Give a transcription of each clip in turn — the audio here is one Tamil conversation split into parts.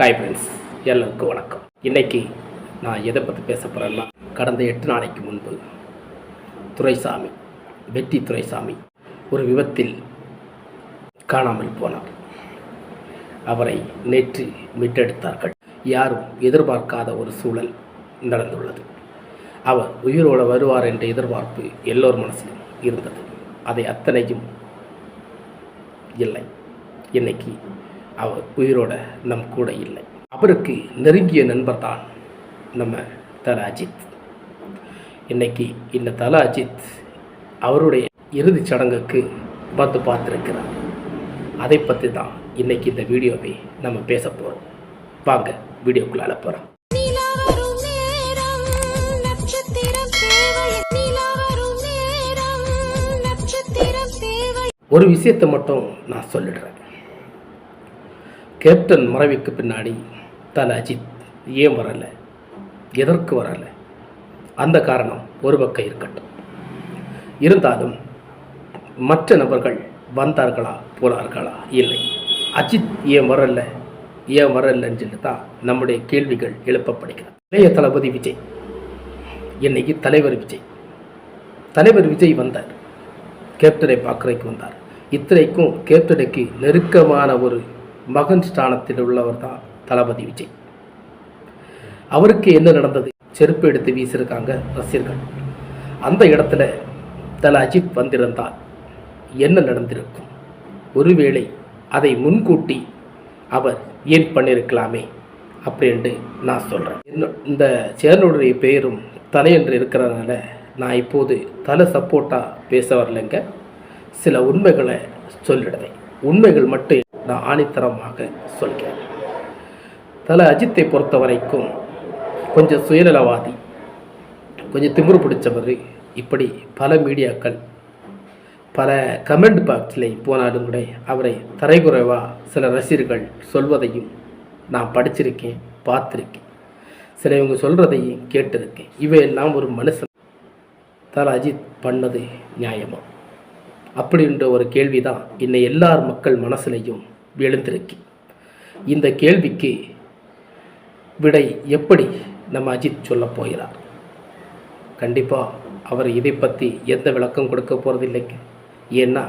ஹாய் ஃப்ரெண்ட்ஸ் எல்லாருக்கும் வணக்கம். இன்னைக்கு நான் எதை பற்றி பேச போகிறேன்னா கடந்த எட்டு நாளைக்கு முன்பு துரைசாமி வெற்றி துரைசாமி ஒரு விபத்தில் காணாமல் போனார். அவரை நேற்று மீட்டெடுத்தார்கள். யாரும் எதிர்பார்க்காத ஒரு சூழல் நடந்துள்ளது. அவர் உயிரோடு வருவார் என்ற எதிர்பார்ப்பு எல்லோர் மனசிலும் இருந்தது. அதை அத்தனையும் இல்லை. இன்னைக்கு அவர் உயிரோட நம் கூட இல்லை. அவருக்கு நெருங்கிய நண்பர் தான் நம்ம தல அஜித். இன்னைக்கு இந்த தல அஜித் அவருடைய இறுதிச் சடங்குக்கு வந்து பார்த்துருக்கிறார். அதை பற்றி தான் இன்னைக்கு இந்த வீடியோவை நம்ம பேச போகிறோம் வாங்க வீடியோக்குள்ளால போகிறோம் ஒரு விஷயத்தை மட்டும் நான் சொல்லிடுறேன். கேப்டன் மறைவுக்கு பின்னாடி தல அஜித் ஏன் வரலை? எதற்கு வரலை? அந்த காரணம் ஒரு பக்கம் இருக்கட்டும். இருந்தாலும் மற்ற நபர்கள் வந்தார்களா போனார்களா? இல்லை. அஜித் ஏன் வரல? ஏன் வரலன்னு சொல்லி தான் நம்முடைய கேள்விகள் எழுப்பப்படுகிறது. இளைய தளபதி விஜய். இன்னைக்கு தலைவர் விஜய். தலைவர் விஜய் வந்தார். கேப்டனை பார்க்குறதுக்கு வந்தார். இத்தனைக்கும் கேப்டனுக்கு நெருக்கமான ஒரு மகன் ஸ்தானத்தில் உள்ளவர் தான் தளபதி விஜய். அவருக்கு என்ன நடந்தது? செருப்பு எடுத்து வீசியிருக்காங்க ரசிகர்கள். அந்த இடத்துல தல அஜித் வந்திருந்தால் என்ன நடந்திருக்கும்? ஒருவேளை அதை முன்கூட்டி அவர் ஏன் பண்ணியிருக்கலாமே அப்படின்ட்டு நான் சொல்கிறேன் இந்த சேனலுடைய பெயரும் தலை என்று இருக்கிறதுனால நான் இப்போது தலை சப்போர்ட்டாக பேச வரலைங்க. சில உண்மைகளை சொல்லிடுதேன் உண்மைகள் மட்டும் நான் ஆணித்தரமாக சொல்கிறேன். தலை அஜித்தை பொறுத்த வரைக்கும் கொஞ்சம் சுயநலவாதி கொஞ்சம் திமிரு பிடிச்சவர். இப்படி பல மீடியாக்கள் பல கமெண்ட் பாக்ஸில் போனாலும் கூட அவரை தரைக்குறைவாக சில ரசிகர்கள் சொல்வதையும் நான் படிச்சிருக்கேன் பார்த்துருக்கேன். சில இவங்க சொல்கிறதையும் கேட்டிருக்கேன். இவையெல்லாம் ஒரு மனுஷன். தல அஜித் பண்ணது நியாயமா? அப்படின்ற ஒரு கேள்வி தான் இன்னை எல்லார் மக்கள் மனசுலையும் எழுந்திருக்கு. இந்த கேள்விக்கு விடை எப்படி நம்ம அஜித் சொல்ல போகிறார்? கண்டிப்பாக அவர் இதை பற்றி எந்த விளக்கம் கொடுக்க போகிறதில்லைங்க ஏன்னா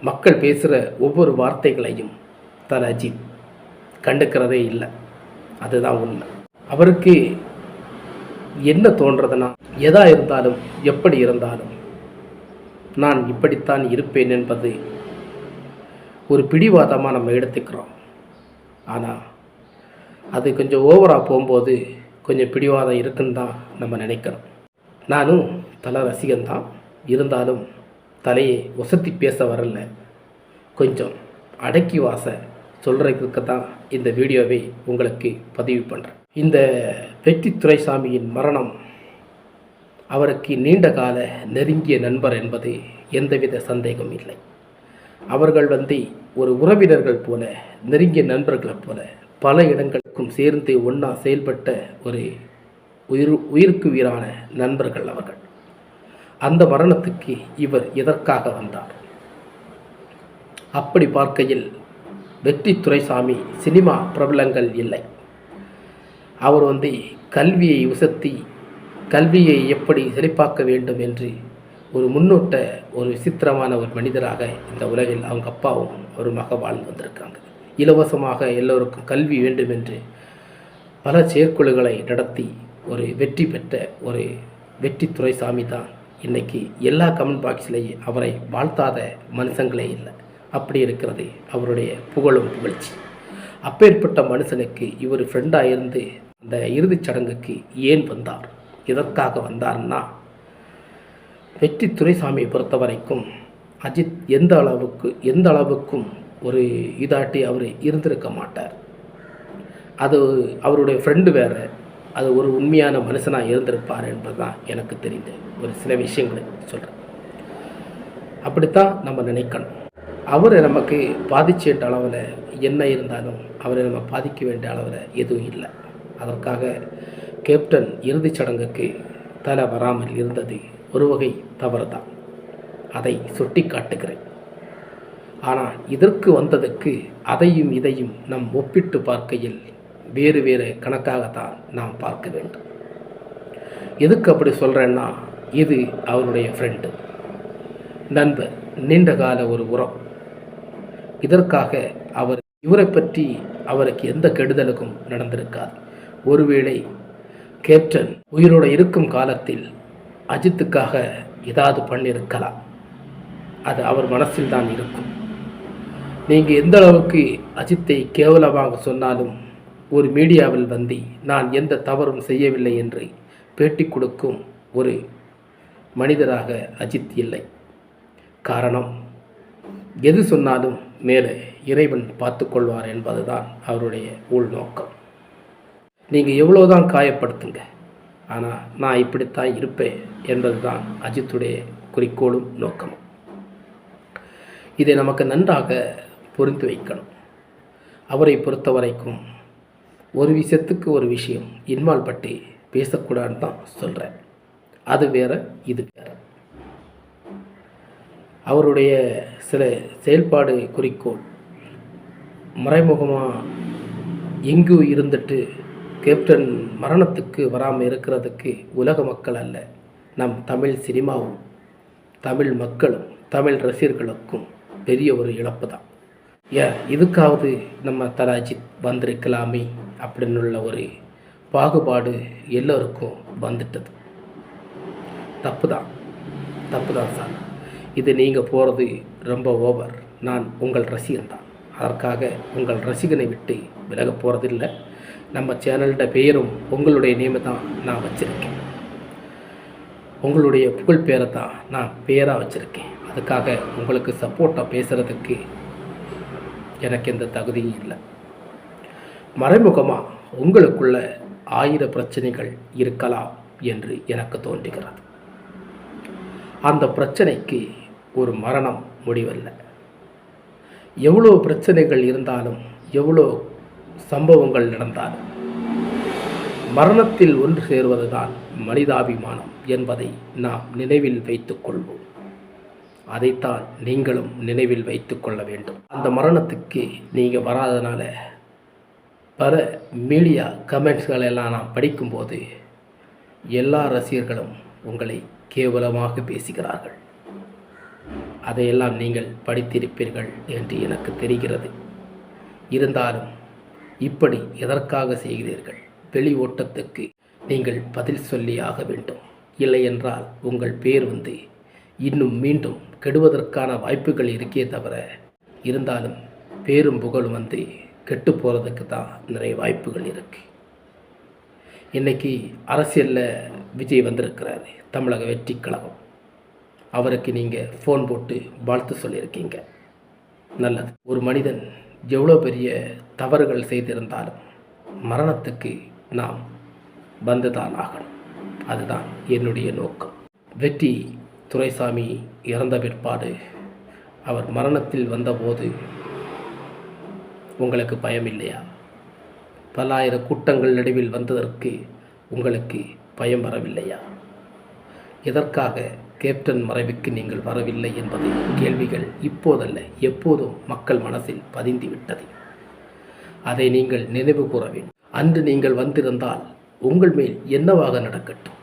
மக்கள் பேசுகிற ஒவ்வொரு வார்த்தைகளையும் தன் அஜித் கண்டுக்கிறதே இல்லை. அதுதான் உண்மை. அவருக்கு என்ன தோன்றதுன்னா எதா இருந்தாலும் எப்படி இருந்தாலும் நான் இப்படித்தான் இருப்பேன் என்பது ஒரு பிடிவாதமாக நம்ம எடுத்துக்கிறோம். ஆனால் அது கொஞ்சம் ஓவராக போகும்போது கொஞ்சம் பிடிவாதம் இருக்குன்னு தான் நம்ம நினைக்கிறோம். நானும் தலை ரசிகன்தான். இருந்தாலும் தலையை ஒசத்தி பேச வரல. கொஞ்சம் அடக்கி வாச சொல்கிறதுக்கு தான் இந்த வீடியோவை உங்களுக்கு பதிவு பண்ணுறேன் இந்த வெற்றி துரைசாமியின் மரணம் அவருக்கு நீண்ட கால நெருங்கிய நண்பர் என்பது எந்தவித சந்தேகம் இல்லை. அவர்கள் வந்து ஒரு உறவினர்கள் போல நெருங்கிய நண்பர்களைப் போல பல இடங்களுக்கும் சேர்ந்து ஒன்றா செயல்பட்ட ஒரு உயிர் உயிருக்கு உயிரான நண்பர்கள் அவர்கள். அந்த மரணத்துக்கு இவர் எதற்காக வந்தார்? அப்படி பார்க்கையில் வெற்றி துரைசாமி சினிமா பிரபலங்கள் இல்லை. அவர் வந்து கல்வியை உசத்தி கல்வியை எப்படி செழிப்பாக்க வேண்டும் என்று ஒரு முன்னோட்ட ஒரு விசித்திரமான ஒரு மனிதராக இந்த உலகில் அவங்க அப்பாவும் ஒரு மக வாழ்ந்து வந்திருக்காங்க. இலவசமாக எல்லோருக்கும் கல்வி வேண்டும் என்று பல செயற்குழுக்களை நடத்தி ஒரு வெற்றி பெற்ற ஒரு வெற்றி துறைசாமி தான் இன்னைக்கு எல்லா கமெண்ட் பாக்ஸ்லேயும் அவரை வாழ்த்தாத மனுஷங்களே இல்லை. அப்படி இருக்கிறது அவருடைய புகழும் புகழ்ச்சி. அப்பேற்பட்ட மனுஷனுக்கு இவர் ஃப்ரெண்டாக இருந்து அந்த இறுதிச் சடங்குக்கு ஏன் வந்தார்? எதற்காக வந்தார்னா வெற்றி துரைசாமியை பொறுத்த வரைக்கும் அஜித் எந்த அளவுக்கு எந்த அளவுக்கும் ஒரு இதாட்டி அவர் இருந்திருக்க மாட்டார். அது அவருடைய ஃப்ரெண்டு வேறு அது ஒரு உண்மையான மனுஷனாக இருந்திருப்பார் என்பது தான் எனக்கு தெரிந்த ஒரு சில விஷயங்களை சொல்கிறேன் அப்படித்தான் நம்ம நினைக்கணும். அவரை நமக்கு பாதிச்சேட்ட அளவில் என்ன இருந்தாலும் அவரை நம்ம பாதிக்க வேண்டிய அளவில் எதுவும் இல்லை. அதற்காக கேப்டன் இறுதிச் சடங்குக்கு தலை வராமல் இருந்தது ஒரு வகை தவறு தான் அதை சுட்டி காட்டுகிறேன். ஆனால் இதற்கு வந்ததுக்கு அதையும் இதையும் நம் ஒப்பிட்டு பார்க்கையில் வேறு வேறு கணக்காகத்தான் நாம் பார்க்க வேண்டும். எதுக்கு அப்படி சொல்கிறேன்னா இது அவருடைய ஃப்ரெண்டு நண்பர் நீண்ட கால ஒரு உரம் இதற்காக அவர் இவரை பற்றி அவருக்கு எந்த கெடுதலுக்கும் நடந்திருக்காது. ஒருவேளை கேப்டன் உயிரோடு இருக்கும் காலத்தில் அஜித்துக்காக ஏதாவது பண்ணியிருக்கலாம். அது அவர் மனசில் தான் இருக்கும். நீங்கள் எந்த அளவுக்கு அஜித்தை கேவலமாக சொன்னாலும் ஒரு மீடியாவில் வந்து நான் எந்த தவறும் செய்யவில்லை என்று பேட்டி கொடுக்கும் ஒரு மனிதராக அஜித் இல்லை. காரணம் எது சொன்னாலும் மேலே இறைவன் பார்த்து கொள்வார் என்பதுதான் அவருடைய உள்நோக்கம். நீங்கள் எவ்வளோதான் காயப்படுத்துங்க ஆனால் நான் இப்படித்தான் இருப்பேன் என்பதுதான் அஜித்துடைய குறிக்கோளும் நோக்கமும். இதை நமக்கு நன்றாக புரிந்து வைக்கணும். அவரை பொறுத்த வரைக்கும் ஒரு விஷயத்துக்கு ஒரு விஷயம் இன்வால்வ் பட்டு பேசக்கூடாதுன்னு தான் சொல்கிறேன் அது வேற இது வேற. அவருடைய சில செயல்பாடு குறிக்கோள் மறைமுகமாக எங்கு இருந்துட்டு கேப்டன் மரணத்துக்கு வராமல் இருக்கிறதுக்கு உலக மக்கள் அல்ல நம் தமிழ் சினிமாவும் தமிழ் மக்களும் தமிழ் ரசிகர்களுக்கும் பெரிய ஒரு இழப்பு தான். ஏன்? இதுக்காவது நம்ம தலாஜித் வந்திருக்கலாமே அப்படின்னுள்ள ஒரு பாகுபாடு எல்லோருக்கும் வந்துட்டது. தப்பு தான். தப்பு தான் சார். இது நீங்கள் போகிறது ரொம்ப ஓவர் நான் உங்கள் ரசிகன் தான். அதற்காக உங்கள் ரசிகனை விட்டு விலக போகிறதில்லை நம்ம சேனலோட பெயரும் உங்களுடைய நேமை தான் நான் வச்சுருக்கேன். உங்களுடைய புகழ் பேரை தான் நான் பேராக வச்சுருக்கேன். அதுக்காக உங்களுக்கு சப்போர்ட்டாக பேசுகிறதுக்கு எனக்கு எந்த தகுதியும் இல்லை. மறைமுகமாக உங்களுக்குள்ள ஆயிர பிரச்சனைகள் இருக்கலாம் என்று எனக்கு தோன்றுகிறது. அந்த பிரச்சனைக்கு ஒரு மரணம் முடிவல்ல. எவ்வளோ பிரச்சனைகள் இருந்தாலும் எவ்வளோ சம்பவங்கள் நடந்தாலும் மரணத்தில் ஒன்று சேர்வதுதான் மனிதாபிமானம் என்பதை நாம் நினைவில் வைத்துக் கொள்வோம். அதைத்தான் நீங்களும் நினைவில் வைத்து கொள்ள வேண்டும். அந்த மரணத்துக்கு நீங்கள் வராதனால பல மீடியா கமெண்ட்ஸ்கள் எல்லாம் நான் படிக்கும்போது எல்லா ரசிகர்களும் உங்களை கேவலமாக பேசுகிறார்கள். அதையெல்லாம் நீங்கள் படித்திருப்பீர்கள் என்று எனக்கு தெரிகிறது. இருந்தாலும் இப்படி எதற்காக செய்கிறீர்கள்? வெளி ஓட்டத்துக்கு நீங்கள் பதில் சொல்லி ஆக வேண்டும். இல்லையென்றால் உங்கள் பேர் வந்து இன்னும் மீண்டும் கெடுவதற்கான வாய்ப்புகள் இருக்கே தவிர இருந்தாலும் பேரும் புகழும் வந்து கெட்டு போகிறதுக்கு தான் நிறைய வாய்ப்புகள் இருக்குது இன்றைக்கி அரசியலில் விஜய் வந்திருக்கிறாரு தமிழக வெற்றி கழகம். அவருக்கு நீங்கள் ஃபோன் போட்டு வாழ்த்து சொல்லியிருக்கீங்க. நல்லது. ஒரு மனிதன் எவ்வளோ பெரிய தவறுகள் செய்திருந்தாலும் மரணத்துக்கு நாம் வந்துதான் ஆகணும். அதுதான் என்னுடைய நோக்கம். வெற்றி துரைசாமி இறந்த பிற்பாடு அவர் மரணத்தில் வந்தபோது உங்களுக்கு பயம் இல்லையா? பல்லாயிரம் கூட்டங்கள் நடுவில் வந்ததற்கு உங்களுக்கு பயம் வரவில்லையா? எதற்காக கேப்டன் மறைவுக்கு நீங்கள் வரவில்லை என்பது கேள்விகள் இப்போதல்ல எப்போதும் மக்கள் மனசில் பதிந்து விட்டது அதை நீங்கள் நினைவு கூற வேண்டும். அன்று நீங்கள் வந்திருந்தால் உங்கள் மேல் என்னவாக நடக்கட்டும்?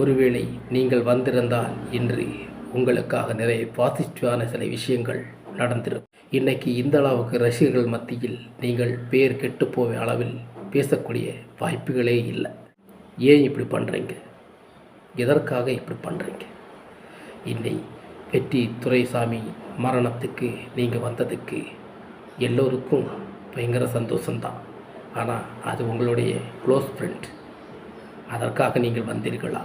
ஒருவேளை நீங்கள் வந்திருந்தால் இன்று உங்களுக்காக நிறைய பாசிட்டிவான சில விஷயங்கள் நடந்திருக்கும். இன்னைக்கு இந்த அளவுக்கு ரசிகர்கள் மத்தியில் நீங்கள் பேர் கெட்டுப்போவே அளவில் பேசக்கூடிய வாய்ப்புகளே இல்லை. ஏன் இப்படி பண்ணுறீங்க எதற்காக இப்படி பண்ணுறீங்க இன்னை வெற்றி துரைசாமி மரணத்துக்கு நீங்கள் வந்ததுக்கு எல்லோருக்கும் பயங்கர சந்தோஷம்தான். ஆனால் அது உங்களுடைய க்ளோஸ் ஃப்ரெண்ட் அதற்காக நீங்கள் வந்தீர்களா?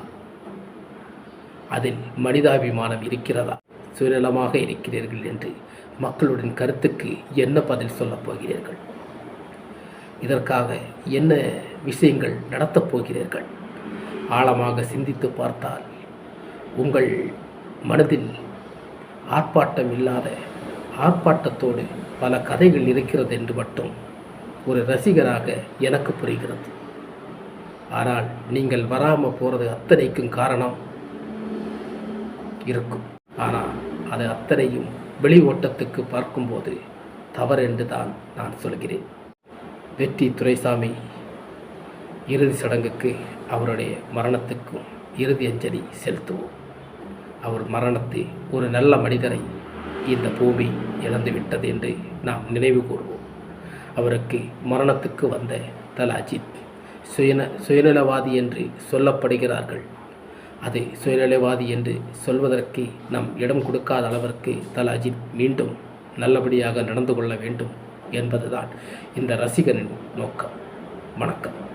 அதில் மனிதாபிமானம் இருக்கிறதா? சுயநலமாக இருக்கிறீர்கள் என்று மக்களுடன் கருத்துக்கு என்ன பதில் சொல்லப் போகிறீர்கள்? இதற்காக என்ன விஷயங்கள் நடத்தப் போகிறீர்கள்? ஆழமாக சிந்தித்து பார்த்தால் உங்கள் மனதில் ஆர்ப்பாட்டம் இல்லாத ஆர்ப்பாட்டத்தோடு பல கதைகள் இருக்கிறது என்று மட்டும் ஒரு ரசிகராக எனக்கு புரிகிறது. ஆனால் நீங்கள் வராமல் போகிறது அத்தனைக்கும் காரணம் இருக்கும். ஆனால் அது அத்தனையும் வெளி ஓட்டத்துக்கு பார்க்கும்போது தவறு என்று தான் நான் சொல்கிறேன். வெற்றி துரைசாமி இறுதி சடங்குக்கு அவருடைய மரணத்துக்கும் இறுதி அஞ்சலி செலுத்துவோம். அவர் மரணத்தை ஒரு நல்ல மனிதரை இந்த பூமி இழந்துவிட்டது என்று நாம் நினைவு கூறுவோம். அவருக்கு மரணத்துக்கு வந்த தல அஜித் சுயன சுயநலவாதி என்று சொல்லப்படுகிறார்கள். அது சுயநிலைவாதி என்று சொல்வதற்கு நாம் இடம் கொடுக்காத அளவிற்கு தல அஜித் மீண்டும் நல்லபடியாக நடந்து கொள்ள வேண்டும் என்பதுதான் இந்த ரசிகனின் நோக்கம். வணக்கம்.